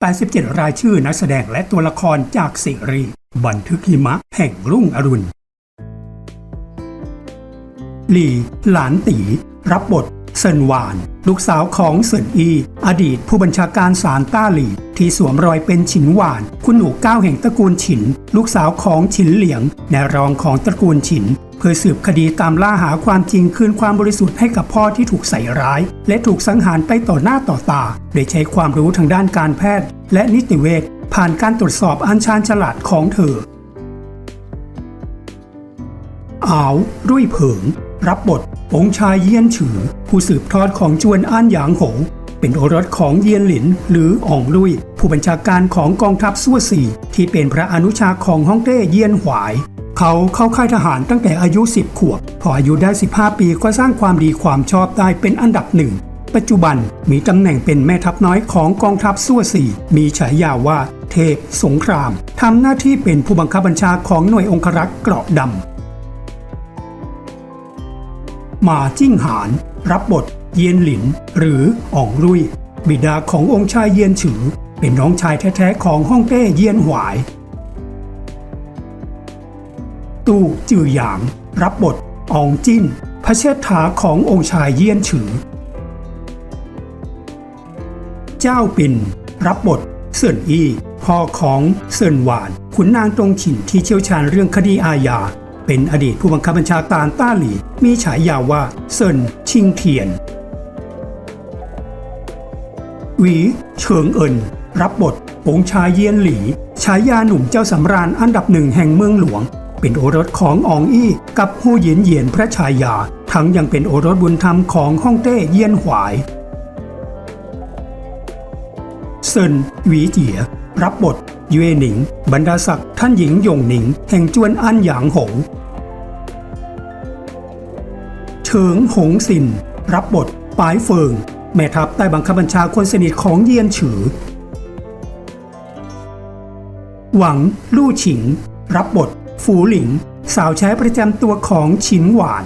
87 รายชื่อนักแสดงและตัวละครจากซีรีส์บันทึกหิมะแห่งรุ่งอรุณหลี หลานตี รับบทเซินหวาน ลูกสาวของเซินอี อดีตผู้บัญชาการศาลต้าหลี ที่สวมรอยเป็นฉินหวาน คุณหนูก้าวแห่งตระกูลฉิน ลูกสาวของฉินเหลียงแนรองของตระกูลฉิน เพื่อสืบคดีตามล่าหาความจริงคืนความบริสุทธิ์ให้กับพ่อที่ถูกใส่ร้าย และถูกสังหารไปต่อหน้าต่อตา โดยใช้ความรู้ทางด้านการแพทย์ และนิติเวชผ่านการตรวจสอบอันชาญฉลาดของเธออาวรุ่ยเผิง รับบท องค์ชายเยี่ยนฉือ ผู้สืบทอดของจวนอ้านหยางโหง เป็นโอรสของเยียนหลิน หรืออ่องลุย ผู้บัญชาการของกองทัพซั่วสี่ที่เป็นพระอนุชาของฮ่องเต้เยียนหวาย เขาเข้าค่ายทหารตั้งแต่อายุ 10 ขวบ พออายุได้ 15 ปีก็สร้างความดีความชอบได้เป็นอันดับหนึ่ง ปัจจุบันมีตำแหน่งเป็นแม่ทัพน้อยของกองทัพซั่วสี่มีฉายาว่า เทพสงคราม ทำหน้าที่เป็นผู้บังคับบัญชาของหน่วยองครักษ์เกราะดำหมาจิ้งหาน รับบท เยียนหลิน หรืออ่องลุย บิดาขององค์ชายเยียนฉือ เป็นน้องชายแท้ๆของฮ่องเต้เยียนหวาย ตู่จือหยาง รับบทอองจิ้น พระเชษฐาขององค์ชายเยียนฉือ เจ้าปิน รับบทเซินอีพ่อของเซินหวาน ขุนนางตรงฉินที่เชี่ยวชาญเรื่องคดีอาญา เป็นอดีตผู้บังคับบัญชาการต้าหลีมีฉายาว่าเซินชิงเทียนหวีเฉิงเอินรับบทองชายเยียนหลี ฉายาหนุ่มเจ้าสำราญอันดับหนึ่งแห่งเมืองหลวง เป็นโอรสของอองอี้กับฮูหยินเหยียนพระชายา ทั้งยังเป็นโอรสบุญธรรมของฮ่องเต้เยียนหวายเซินหวีเจีย รับบทเย่หนิง บรรดาศักดิ์ท่านหญิงหยงหนิง แห่งจวนอันหยางหงเฉิงหงสิน รับบทปายเฟิง แม่ทัพใต้บังคับบัญชาคนสนิทของเยียนฉือ หวังลู่ฉิง รับบท ฝูหลิง สาวใช้ประจำตัวของฉินหวาน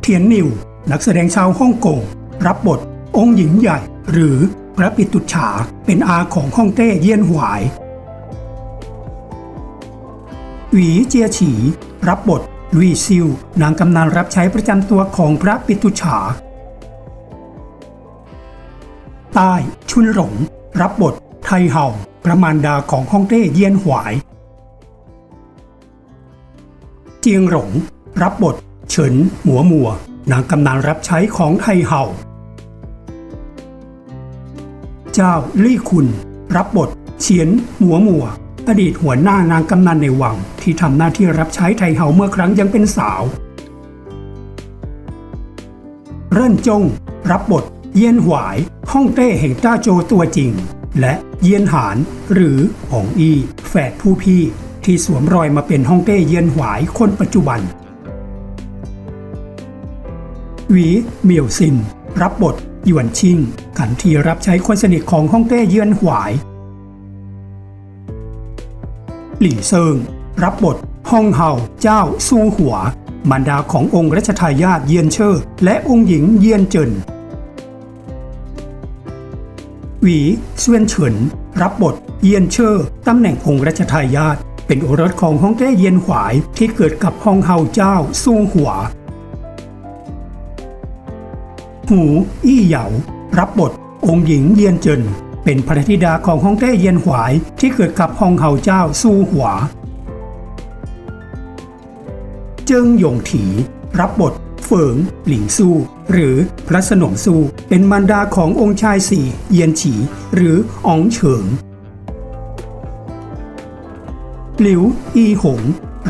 เทียนนิว นักแสดงชาวฮ่องกง รับบท องค์หญิงใหญ่ หรือพระปิตุฉาเป็นอาของฮ่องเต้เยี่ยนหวายหวีเจียฉี รับบทลุยซิว นางกำนันรับใช้ประจำตัวของพระปิตุฉา ใต้ ชุนหลง รับบท ไทเห่า ประมารดาของฮ่องเต้เยี่ยนหวาย เจียงหลง รับบท เฉินหมัวมัว นางกำนันรับใช้ของไทเห่า เจ้าลี่คุณ รับบท เฉียนหมัวมัว อดีตหัวหน้านางกำนันในวัง ที่ทำหน้าที่รับใช้ไทเห่าเมื่อครั้งยังเป็นสาว เริ่นจง รับบท เยียนหวายฮ่องเต้แห่งต้าโจตัวจริง และเยียนหานหรือหองอีแฝดผู้พี่ที่สวมรอยมาเป็นฮ่องเต้เยียนหวายคนปัจจุบัน หวีเมียวซิน รับบทหยวนชิงขันทีรับใช้คนสนิทของฮ่องเต้เยือนหวาย หลี่เซิง รับบทฮ่องเฮาเจ้าซูหัว มารดาขององค์รัชทายาทเยียนเชอร์และองค์หญิงเยียนเจิน หวีเซวียนเฉิน รับบทเยียนเชอร์ตำแหน่งองค์รัชทายาทเป็นโอรสของฮ่องเต้เยียนหวายที่เกิดกับฮ่องเฮาเจ้าซูหัว หูอี้เหยารับบท องค์หญิงเยียนเจิน เป็นภรรธิดาของฮ่องเต้เยียนหวายที่เกิดกับฮ่องเฮาเจ้าซูหัว เจิงหยงถี รับบท ฟิงหลิงซูหรือพระสนมซูเป็นมารดาขององค์ชายสี่เยียนฉี หรืออองเฉิง หลิวอีหง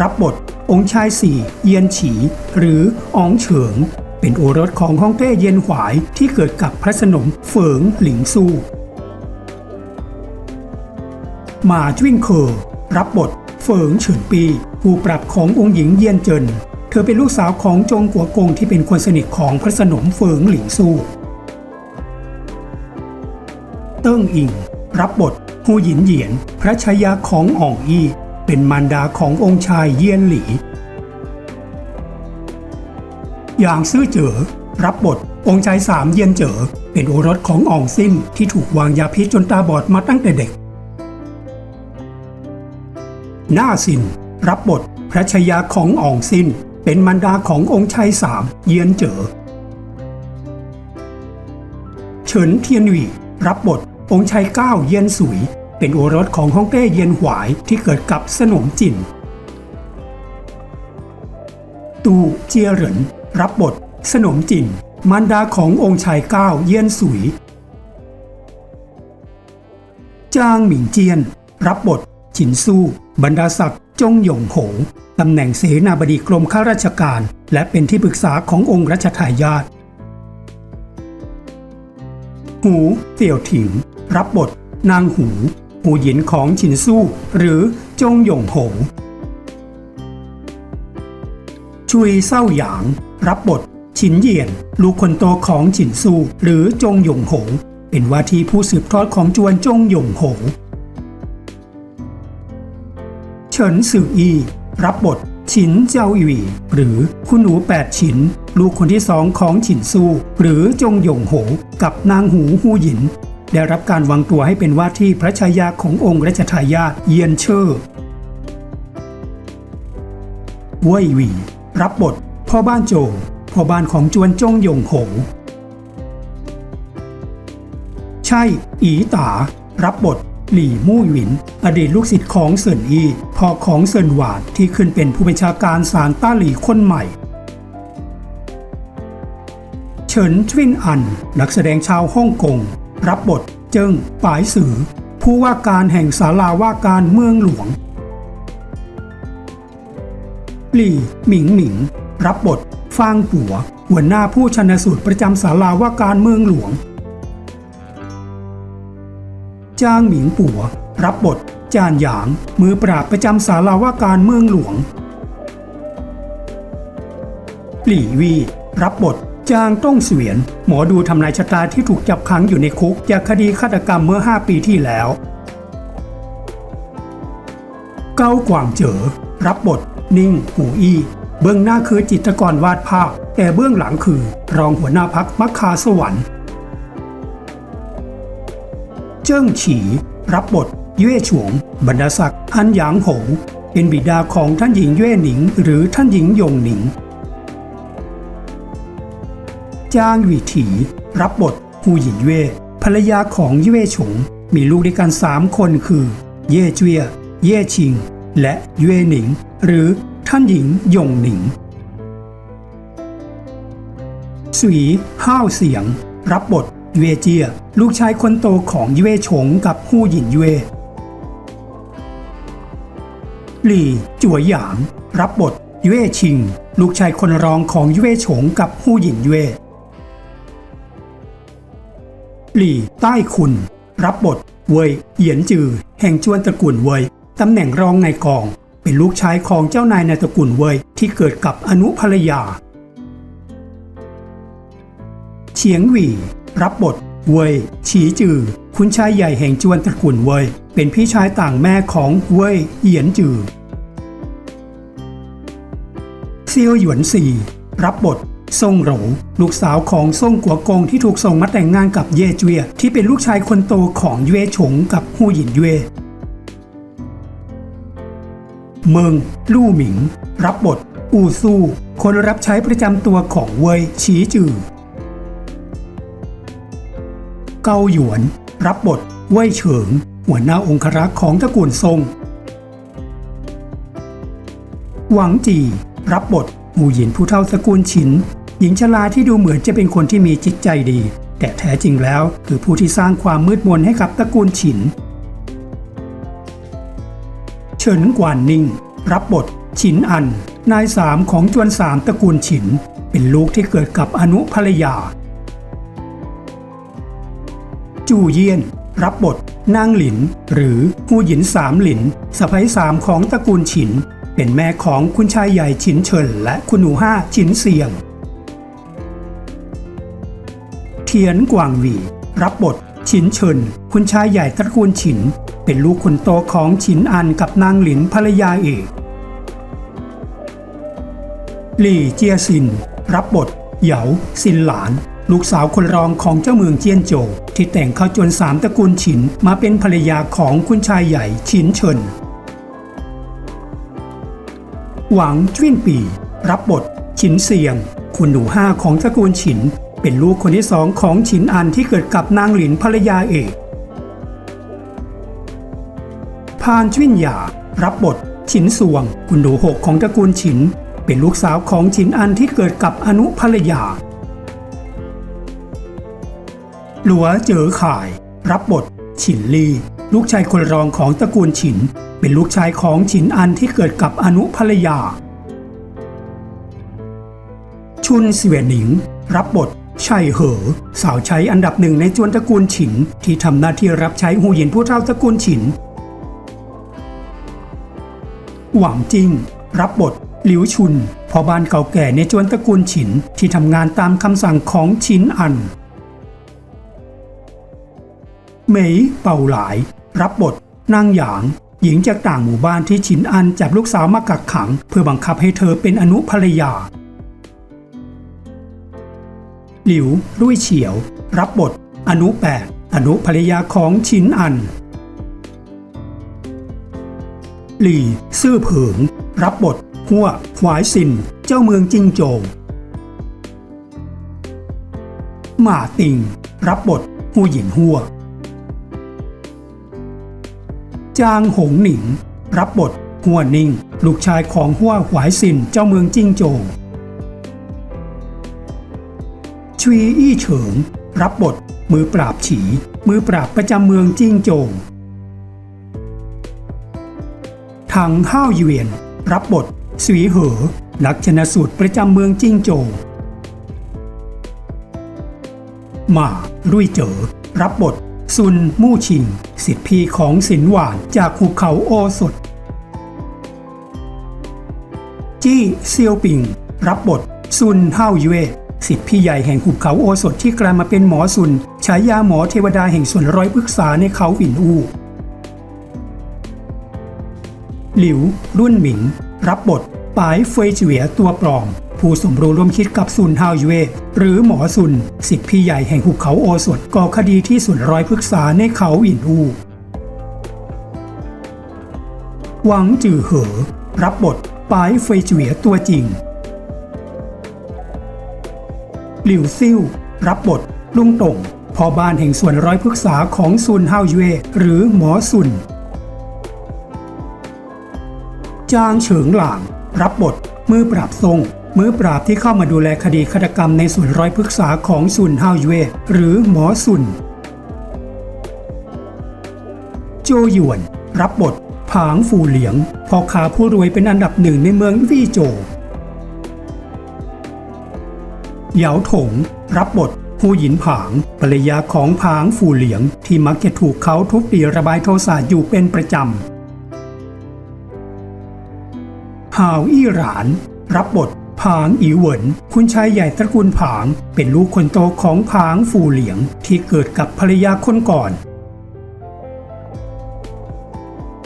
รับบท องค์ชายสี่เยียนฉี หรืออองเฉิง เป็นโอรสของฮ่องเต้เยียนหวายที่เกิดกับพระสนมเฟิงหลิงซูหมาจิ้งเคอรับบทเฟิงเฉินปีผู้ปรับขององค์หญิงเยียนเจิน เธอเป็นลูกสาวของจงกัวกงที่เป็นคนสนิทของพระสนมเฟิงหลิงซูเติ้งอิง รับบทฮูหยินเหยียน พระชายาของอ่องอี้เป็นมารดาขององค์ชายเยียนหลีอย่างซื่อเจ๋อรับบท องค์ชายสามเยียนเจ๋อเป็นโอรสของอองซินที่ถูกวางยาพิษจนตาบอดมาตั้งแต่เด็ก หน้าซิน รับบท พระชายาของอองซิน เป็นมารดาขององค์ชายสามเยียนเจ๋อเฉินเทียนหวีรับบทองค์ชายเก้าเยียนสุย เป็นโอรสของฮ่องเต้เยียนหวายที่เกิดกับสนมจินตูเจียเหรินรับบท สนมจินมารดาขององค์ชายเก้าเยียนสุย จางหมิงเจียน รับบท ฉินสู้ บรรดาศักดิ์จงหยงโหงตำแหน่งเสนาบดีกรมข้าราชการ และเป็นที่ปรึกษาขององค์รัชทายาทหูเตี่ยวถิง รับบท นางหูหูหยินของฉินสู้ หรือจงหยงโหงชุยเศร้าหยาง รับบท ฉินเยียน ลูกคนโตของฉินซูหรือจงหยงหงเป็นว่าที่ผู้สืบทอดของจวนจงหยงหง เฉินซืออี รับบทฉินเจ้าอีวีหรือคุณหนูแปดฉิน ลูกคนที่สองของฉินซูหรือจงหยงโหกับนางหูฮูหยิน ได้รับการวางตัวให้เป็นว่าที่พระชายาขององค์รัชทายาทเยียนเชอร์เว่ยหวี รับบท พ่อบ้านโจพ่อบ้านของจวนจงหยงโหใช่ อีตา รับบท หลี่มู่หวิน อดีตลูกศิษย์ของเซินอีพ่อของเซินหวานที่ขึ้นเป็นผู้บัญชาการศาลต้าหลี่คนใหม่เฉินทวินอัน นักแสดงชาวฮ่องกง รับบทเจิ้งปายสือ ผู้ว่าการแห่งศาลาว่าการเมืองหลวงหลี่หมิงหมิง รับบทฟางปัว หัวหน้าผู้ชนสูตรประจำศาลาว่าการเมืองหลวง จ้างหมิงปัว รับบท จานหยาง มือปราบประจำศาลาว่าการเมืองหลวง หลี่วี รับบท จางต้องเสวียน หมอดูทำนายชะตาที่ถูกจับขังอยู่ในคุกจากคดีฆาตกรรมเมื่อ 5 ปีที่แล้ว เก้ากวางเจ๋อรับบท นิ่งหูอี้เบื้องหน้าคือจิตรกรวาดภาพ แต่เบื้องหลังคือ รองหัวหน้าพักมัคคาสวรรค์ เจิ้งฉีรับบทเย่ฉวง บรรดาศักดิ์อันหยางโหงเป็นบิดาของท่านหญิงเย่หนิง หรือท่านหญิงยงหนิง จางหวีถีรับบทฮูหยินเย่ภรรยาของเย่ฉง มีลูกด้วยกันสามคนคือ เย่เจีย เย่ชิง และเย่หนิง หรือท่านหญิงยงหนิงสุยห้าวเสียง รับบท เย่เจีย ลูกชายคนโตของเย่ฉงกับฮู้หยินเย่หลี่จัวหยาง รับบทเย่ชิง ลูกชายคนรองของเย่ฉงกับฮู้หยินเย่หลี่ใต้คุณ รับบท เวยเหยียนจือ แห่งจวนตระกูลเวยตำแหน่งรองในกอง เป็นลูกชายของเจ้านายในตระกูลเวยที่เกิดกับอนุภรรยาเฉียงหวี่ รับบทเวยฉีจือ คุณชายใหญ่แห่งจวนตระกูลเวยเป็นพี่ชายต่างแม่ของเวยเหยียนจือเซียวหยวนซีรับบทซ่งเหราลูกสาวของซ่งกัวกงที่ถูกส่งมาแต่งงานกับเย่เจวียที่เป็นลูกชายคนโตของเย่ฉงกับฮู้หยินเย่เมิงลู่หมิง รับบท อูซู่คนรับใช้ประจำตัวของเวยฉีจือ เกาหยวน รับบทเว่ยเฉิง หัวหน้าองครักษ์ของตระกูลซ่งหวังจี รับบทหูหยินผู้เท่าตระกูลฉิน หญิงชราที่ดูเหมือนจะเป็นคนที่มีจิตใจดี แต่แท้จริงแล้วคือผู้ที่สร้างความมืดมนให้กับตระกูลฉิน เฉินกวานนิ่ง รับบทฉินอัน นายสามของจวนสามตระกูลฉิน เป็นลูกที่เกิดกับอนุภรรยา จูเยี่ยน รับบทนางหลิน หรือผู้หญินสามหลินสะใภ้สามของตระกูลฉิน เป็นแม่ของคุณชายใหญ่ฉินเฉินและคุณหนูห้าฉินเซียง เทียนกวางหวี รับบทฉินเฉินคุณชายใหญ่ตระกูลฉิน เป็นลูกคนโตของฉินอันกับนางหลินภรรยาเอกหลี่เจียซิน รับบทเหยาซินหลาน ลูกสาวคนรองของเจ้าเมืองเจียนโจวที่แต่งเข้าจนสามตระกูลฉินมาเป็นภรรยาของคุณชายใหญ่ฉินเฉินหวังจิ้นปี รับบท ฉินเซียง คุณหนูห้าของตระกูลฉิน เป็นลูกคนที่สองของฉินอันที่เกิดกับนางหลินภรรยาเอกพานจิ้นหยา รับบท ฉินสวง คุณหนูหกของตระกูลฉิน เป็นลูกสาวของฉินอันที่เกิดกับอนุภรรยา หลัวเจ๋อข่าย รับบท ฉินลีลูกชายคนรองของตระกูลฉิน เป็นลูกชายของฉินอันที่เกิดกับอนุภรรยา ชุนเสวียหนิง รับบทชัยเหอ สาวใช้อันดับหนึ่งในจวนตระกูลฉิน ที่ทำหน้าที่รับใช้หูหยินผู้เฒ่าตระกูลฉิน หวังจิงรับบทหลิวชุนพ่อบ้านเก่าแก่ในจวนตระกูลฉินที่ทำงานตามคำสั่งของฉินอัน เหมยเป่าหลาย รับบทนางหยาง หญิงจากต่างหมู่บ้านที่ฉินอันจับลูกสาวมากักขัง เพื่อบังคับให้เธอเป็นอนุภรรยา หลิวรุ่ยเฉียว รับบท อนุแปดอนุภรรยาของฉินอัน หลี่ซื่อเผิง รับบทหัวหวายซิน เจ้าเมืองจิงโจวหมาติง รับบทหูหยินหัว จางหงหนิง รับบทหัวนิ่ง ลูกชายของหัวหวายซินเจ้าเมืองจิ้งโจวชวีอี้เฉิง รับบท มือปราบฉี มือปราบประจำเมืองจิ้งโจวถังห้าวเหวียน รับบท สวีเหอ นักชนะสูตรประจำเมืองจิ้งโจวหมารุ่ยเจอ รับบท ซุนมู่ชิงสิทธิพี่ของสินหวานจากภูเขาโอสถ จี้เซียวปิง รับบท ซุนห้าเย่สิทธิพี่ใหญ่แห่งหุบเขาโอสถที่กลายมาเป็นหมอซุนฉายาหมอเทวดาแห่งส่วนร้อยพฤกษาในเขาหวินอูหลิว รุ่นหมิง รับบทปายเฟยเฉียตัวปลอม ผู้สมรู้ร่วมคิดกับซุนฮาวเย่หรือหมอซุนสิทธิพี่ใหญ่แห่งหุบเขาโอสถก่อคดีที่ส่วนร้อยพฤกษาในเขาหวินอูหวังจือเหอ รับบทปายเฟยเฉียตัวจริง หลิวซิ่ว รับบท ลุงต่งพ่อบ้านแห่งส่วนร้อยพฤกษาของซุนฮาวเย่หรือหมอซุน จางเฉิงหลาง รับบท มือปราบทรง มือปราบที่เข้ามาดูแลคดีฆาตกรรมในส่วนร้อยพฤกษาของซุนฮาวเย่หรือหมอซุน โจหยวน รับบท ผางฟูเหลียงพ่อค้าผู้รวยเป็นอันดับหนึ่งในเมืองวี่โจเหยาถง รับบทฮูหยินผางภรรยาของผางฟูเหลียง ที่มักจะถูกเขาทุบตีระบายโทสะอยู่เป็นประจำหาวอี้หราน รับบท ผางอีเหวินคุณชายใหญ่ตระกูลผาง เป็นลูกคนโตของผางฟูเหลียงที่เกิดกับภรรยาคนก่อน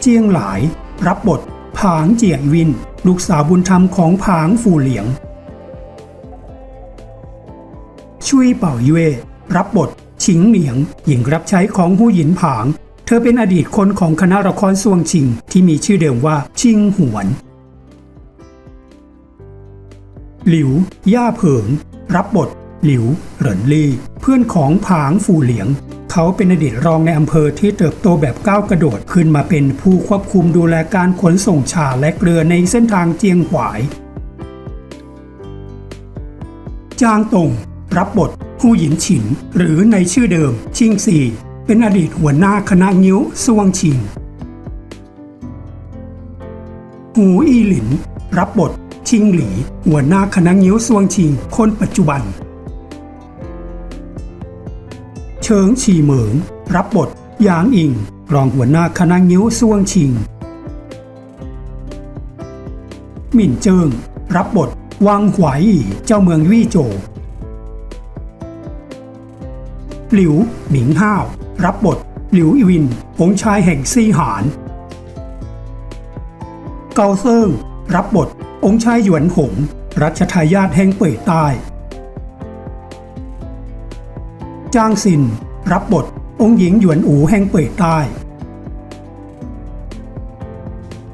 เจียงหลาย รับบทผางเจียวิน ลูกสาวบุญธรรมของผางฟูเหลียง ชุยเป่าเย่รับบท ชิงเหนียง หญิงรับใช้ของหูหยินผาง เธอเป็นอดีตคนของคณะละครซวงชิง ที่มีชื่อเดิมว่าชิงหวน หลิว ย่าเผิง รับบท หลิว เหรินลี่ เพื่อนของผางฟูเหลียง เขาเป็นอดีตรองในอำเภอที่เติบโตแบบก้าวกระโดดขึ้นมาเป็นผู้ควบคุมดูแลการขนส่งชาและเกลือในเส้นทางเจียงหวาย จางตง รับบทผู้หญินฉิน หรือในชื่อเดิม ชิงซีเป็นอดีตหัวหน้าคณะงิ้วซวงชิง หูอีหลิน รับบท ชิงหลี หัวหน้าคณะงิ้วซวงชิง คนปัจจุบันเฉิงฉีเหมิง รับบท ยางอิง รองหัวหน้าคณะงิ้วซวงชิง หมิ่นเจิง รับบท วังหวายอีเจ้าเมืองวี่โจวหลิว หมิงห้าว รับบท หลิวอีวิน องค์ชายแห่งซีหาน เกาเซิงรับบท องค์ชายหยวนหง รัชทายาทแห่งเป่ยใต้จ้างซิน รับบท องค์หญิงหยวนอูแห่งเป่ยใต้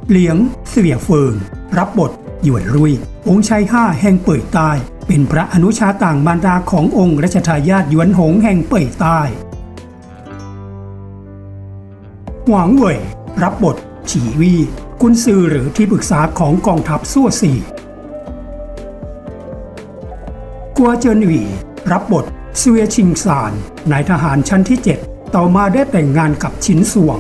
เหลียง เสี่ยเฟิง รับบท หยวนรุย องค์ชายห้าแห่งเป่ยใต้ เป็นพระอนุชาต่างมารดาขององค์รัชทายาทหยวนหงแห่งเป่ยใต้หวางเหว่ยรับบทฉีวี กุนซือหรือที่ปรึกษาของกองทัพซั่วสี่กัวเจินหวีรับบทเสวียชิงซานนายทหารชั้นที่ 7 ต่อมาได้แต่งงานกับชินสวง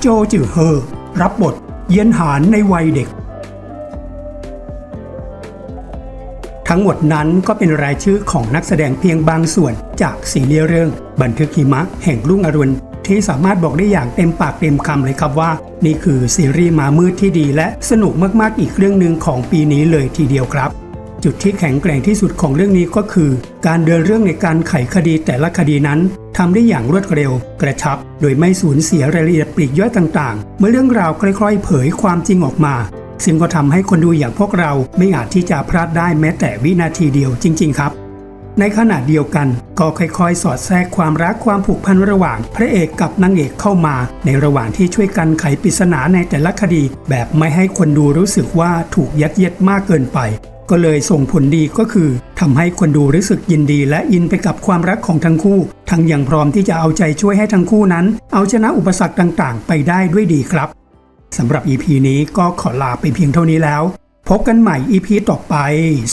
โจจือเฮอ รับบทเยียนหานในวัยเด็ก ทั้งหมดนั้นก็เป็นรายชื่อของนักแสดงเพียงบางส่วนจากซีรีส์เรื่อง บันทึกหิมะแห่งรุ่งอรุณ ที่สามารถบอกได้อย่างเต็มปากเต็มคำเลยครับว่า นี่คือซีรีส์มามืดที่ดีและสนุกมากๆอีกเรื่องหนึ่งของปีนี้เลยทีเดียวครับจุดที่แข็งแกร่งที่สุดของเรื่องนี้ก็คือ การเดินเรื่องในการไขคดีแต่ละคดีนั้นทำได้อย่างรวดเร็ว กระชับ โดยไม่สูญเสียรายละเอียดปลีกย่อยต่างๆ เมื่อเรื่องราวค่อยๆ เผยความจริงออกมา ซึ่งก็ทำให้คนดูอย่างพวกเราไม่อาจที่จะพลาดได้แม้แต่วินาทีเดียวจริง ๆ ครับ ในขณะเดียวกัน ก็ค่อยๆ สอดแทรกความรักความผูกพันระหว่าง พระเอกกับนางเอกเข้ามา ในระหว่างที่ช่วยกันไขปริศนาในแต่ละคดี แบบไม่ให้คนดูรู้สึกว่าถูกยัดเยียดมากเกินไป ก็เลยส่งผลดีก็คือทำให้คนดูรู้สึกยินดีและอินไปกับความรักของทั้งคู่ ทั้งยังพร้อมที่จะเอาใจช่วยให้ทั้งคู่นั้น เอาชนะอุปสรรคต่างๆ ไปได้ด้วยดีครับสำหรับ EP นี้ก็ขอลาไปเพียงเท่านี้แล้ว พบกันใหม่ EP ต่อไป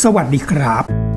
สวัสดีครับ